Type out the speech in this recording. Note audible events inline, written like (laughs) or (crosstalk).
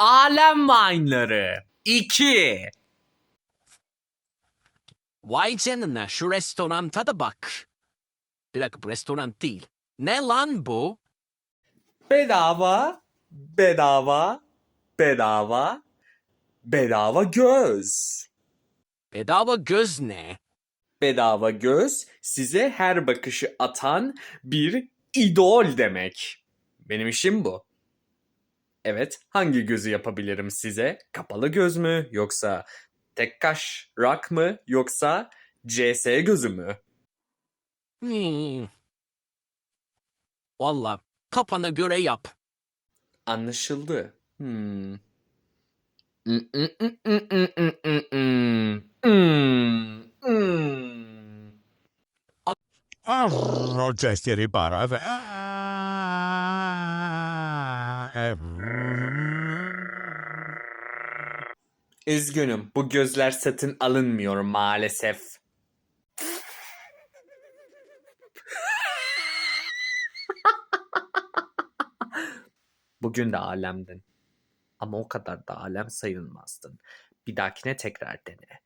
Alem Vine'ları 2 Vay canına şu restoranta da bak. Bir dakika bu restoran değil. Ne lan bu? Bedava, bedava, bedava, bedava göz. Bedava göz ne? Bedava göz size her bakışı atan bir idol demek. Benim işim bu. Evet, hangi gözü yapabilirim size? Kapalı göz mü yoksa tek kaş rak mı yoksa CS gözü mü? Hmm. Valla kafana göre yap. Anlaşıldı. Hmm. Hmm, hmm, hmm, hmm, Üzgünüm, bu gözler satın alınmıyor maalesef. (laughs) Bugün de alemdin. Ama o kadar da alem sayılmazdın. Bir dahakine tekrar dene.